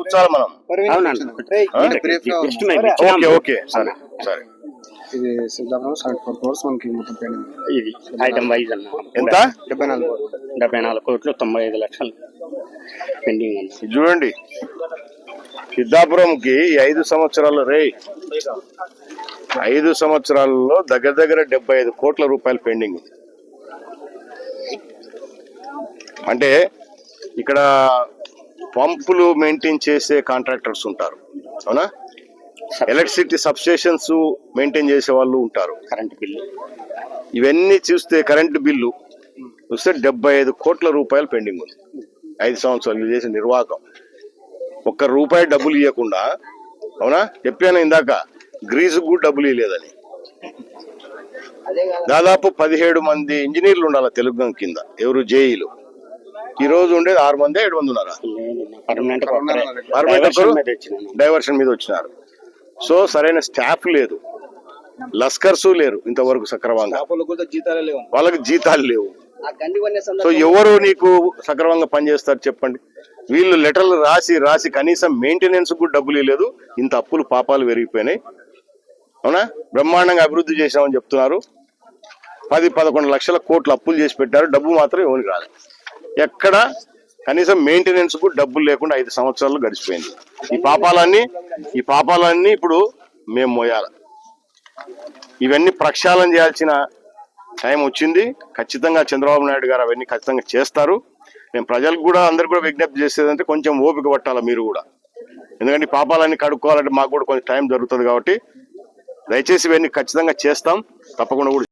కూర్చోవాలి మనం. Okay okay సరే సరే. ఇది సిద్ధాపురం సెవెంటీ ఫోర్ క్రోర్స్ మనకి మొత్తం పోయింది ఇది ఐటమ్ వైజ్ అన్న. ఎంత? డెబ్బై నాలుగు కోట్లు. డెబ్బై నాలుగు కోట్లు తొంభై ఐదు లక్షలు. పెండింగ్ చూడండి. సిద్ధాపురంకి ఈ ఐదు సంవత్సరాలు రే ఐదు సంవత్సరాలలో దగ్గర దగ్గర డెబ్బై ఐదు కోట్ల రూపాయలు పెండింగ్ అంటే ఇక్కడ పంపులు మెయింటైన్ చేసే కాంట్రాక్టర్స్ ఉంటారు. అవునా? ఎలక్ట్రిసిటీ సబ్స్టేషన్స్ మెయింటైన్ చేసే వాళ్ళు ఉంటారు. Current bill. ఇవన్నీ చూస్తే కరెంటు బిల్లు చూస్తే డెబ్బై ఐదు కోట్ల రూపాయలు పెండింగ్ ఉంది. ఐదు సంవత్సరాలు చేసిన నిర్వాహకం. ఒక్క రూపాయి డబ్బులు ఇవ్వకుండా అవునా? చెప్పాను ఇందాక గ్రీజు కూడా డబ్బులు ఇవ్వలేదని దాదాపు పదిహేడు మంది ఇంజనీర్లు ఉండాలి తెలుగు కింద ఎవరు జేఈలు. ఈ రోజు ఉండేది ఆరు మంది ఏడు మంది ఉన్నారా పర్మనెంట్ ఒకరు డైవర్షన్ మీద వచ్చినారు. సో సరైన స్టాఫ్ లేదు. లస్కర్స్ లేరు ఇంతవరకు సక్రమంగా. వాళ్ళకి జీతాలు లేవు. సో ఎవరు నీకు సక్రమంగా పనిచేస్తారు చెప్పండి. వీళ్ళు లెటర్లు రాసి రాసి కనీసం మెయింటెనెన్స్ కూడా డబ్బులు లేదు ఇంత అప్పులు పాపాలు పెరిగిపోయినాయి. అవునా? బ్రహ్మాండంగా అభివృద్ధి చేశామని చెప్తున్నారు. పది పదకొండు లక్షల కోట్లు అప్పులు చేసి పెట్టారు. డబ్బు మాత్రం ఎవరికి రాలేదు. ఎక్కడ కనీసం మెయింటెనెన్స్కు డబ్బులు లేకుండా ఐదు సంవత్సరాలు గడిచిపోయింది. ఈ పాపాలన్నీ ఈ పాపాలన్నీ ఇప్పుడు మేము మోయాల. ఇవన్నీ ప్రక్షాళన చేయాల్సిన టైం వచ్చింది. ఖచ్చితంగా చంద్రబాబు నాయుడు గారు అవన్నీ ఖచ్చితంగా చేస్తారు. నేను ప్రజలకు కూడా అందరు కూడా విజ్ఞప్తి చేసేదంటే కొంచెం ఓపిక పట్టాలి మీరు కూడా. ఎందుకంటే పాపాలన్నీ కడుక్కోవాలంటే మాకు కూడా కొంచెం టైం జరుగుతుంది కాబట్టి దయచేసి ఇవన్నీ ఖచ్చితంగా చేస్తాం. తప్పకుండా కూడా